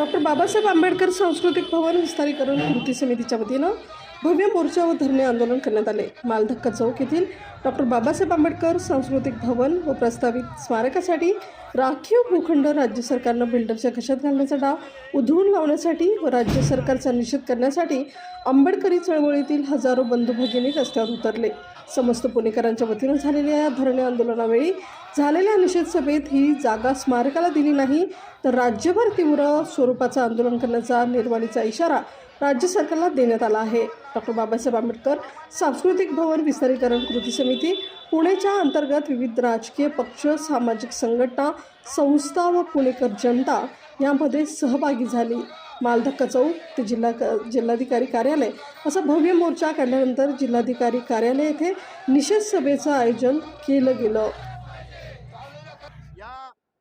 Doctor Babasaheb Ambedkar सांस्कृतिक भवन विस्तारीकरण कृती समितीच्या वतीनं भव्य मोर्चा व धरणे आंदोलन करण्यात आले. मालधक्का चौक येथील डॉक्टर बाबासाहेब आंबेडकर सांस्कृतिक भवन व प्रस्तावित स्मारकासाठी राखीव भूखंड राज्य सरकारनं बिल्डरच्या घशात घालण्याचा डाव उधळून लावण्यासाठी व राज्य सरकारचा निषेध करण्यासाठी आंबेडकरी चळवळीतील हजारो बंधू भगिनी रस्त्यावर उतरले. समस्त पुणेकरांच्या वतीनं झालेल्या या धरणे आंदोलनावेळी झालेल्या निषेध सभेत ही जागा स्मारकाला दिली नाही तर राज्यभर तीव्र स्वरूपाचं आंदोलन करण्याचा निर्वाणीचा इशारा राज्य सरकारला देण्यात आला आहे. डॉक्टर बाबासाहेब आंबेडकर सांस्कृतिक भवन विस्तारीकरण कृती समिती पुणेच्या अंतर्गत विविध राजकीय पक्ष सामाजिक संघटना संस्था व पुणेकर जनता यामध्ये सहभागी झाली. मालधक्का चौक ते जिल्हा जिल्हाधिकारी कार्यालय असा भव्य मोर्चा काढल्यानंतर जिल्हाधिकारी कार्यालय येथे निषेध सभेचं आयोजन केलं गेलं. या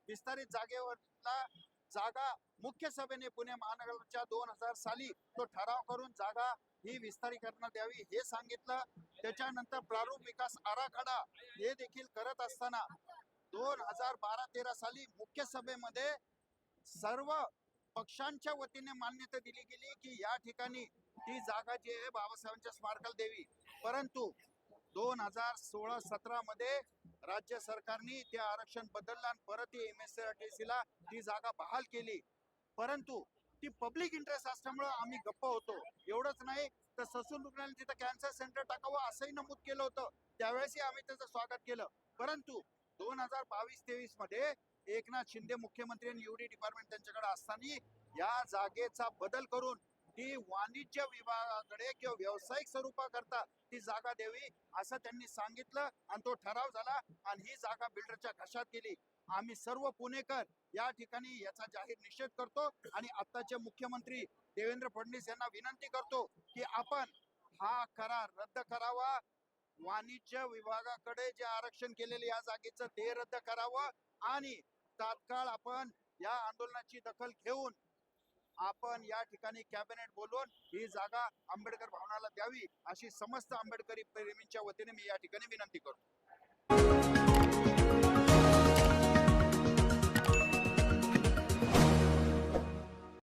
विस्तारित जागेवरला जागा मुख्य सभेने पुणे महानगरच्या दोन हजार साली तो ठराव करून जागा ही विस्तारीकरणात द्यावी हे सांगितलं. त्याच्यानंतर प्रारूप विकास आराखडा हे देखील करत असताना दोन हजार बारा तेरा साली मुख्य सभेमध्ये सर्व पक्षांच्या वतीने मान्यता दिली गेली की या ठिकाणी ती जागा जी आहे बाबासाहेबांच्या स्मारकाला द्यावी. परंतु दोन हजार सोळा सतरा मध्ये राज्य सरकारने ते आरक्षण बदललं आणि परत एम एस आर टी सीला ती जागा बहाल केली. परंतु ती पब्लिक इंटरेस्ट असल्यामुळं आम्ही गप्प होतो. एवढंच नाही तर ससून रुग्णालय तिथं कॅन्सर सेंटर टाकावं असंही नमूद केलं होतं. त्यावेळेसही आम्ही त्याचं स्वागत केलं. परंतु दोन हजार बावीस तेवीसमध्ये एकनाथ शिंदे मुख्यमंत्री आणि युडी डिपार्टमेंट त्यांच्याकडे असताना या जागेचा बदल करून ती वाणिज्य विभागाकडे किंवा व्यावसायिक स्वरूपाकरता ती जागा द्यावी असं त्यांनी सांगितलं आणि तो ठराव झाला आणि ही जागा बिल्डरच्या घशात गेली. आम्ही सर्व पुणेकर या ठिकाणी याचा जाहीर निषेध करतो आणि आत्ताचे मुख्यमंत्री देवेंद्र फडणवीस यांना विनंती करतो की आपण हा करार रद्द करावा. वाणिज्य विभागाकडे जे आरक्षण केलेले या जागेचं ते रद्द करावं आणि तात्काळ आपण या आंदोलनाची दखल घेऊन आपण या ठिकाणी कॅबिनेट बोलवून ही जागा आंबेडकर भवनाला द्यावी अशी समस्त आंबेडकरी प्रेमींच्या वतीने मी या ठिकाणी विनंती करतो.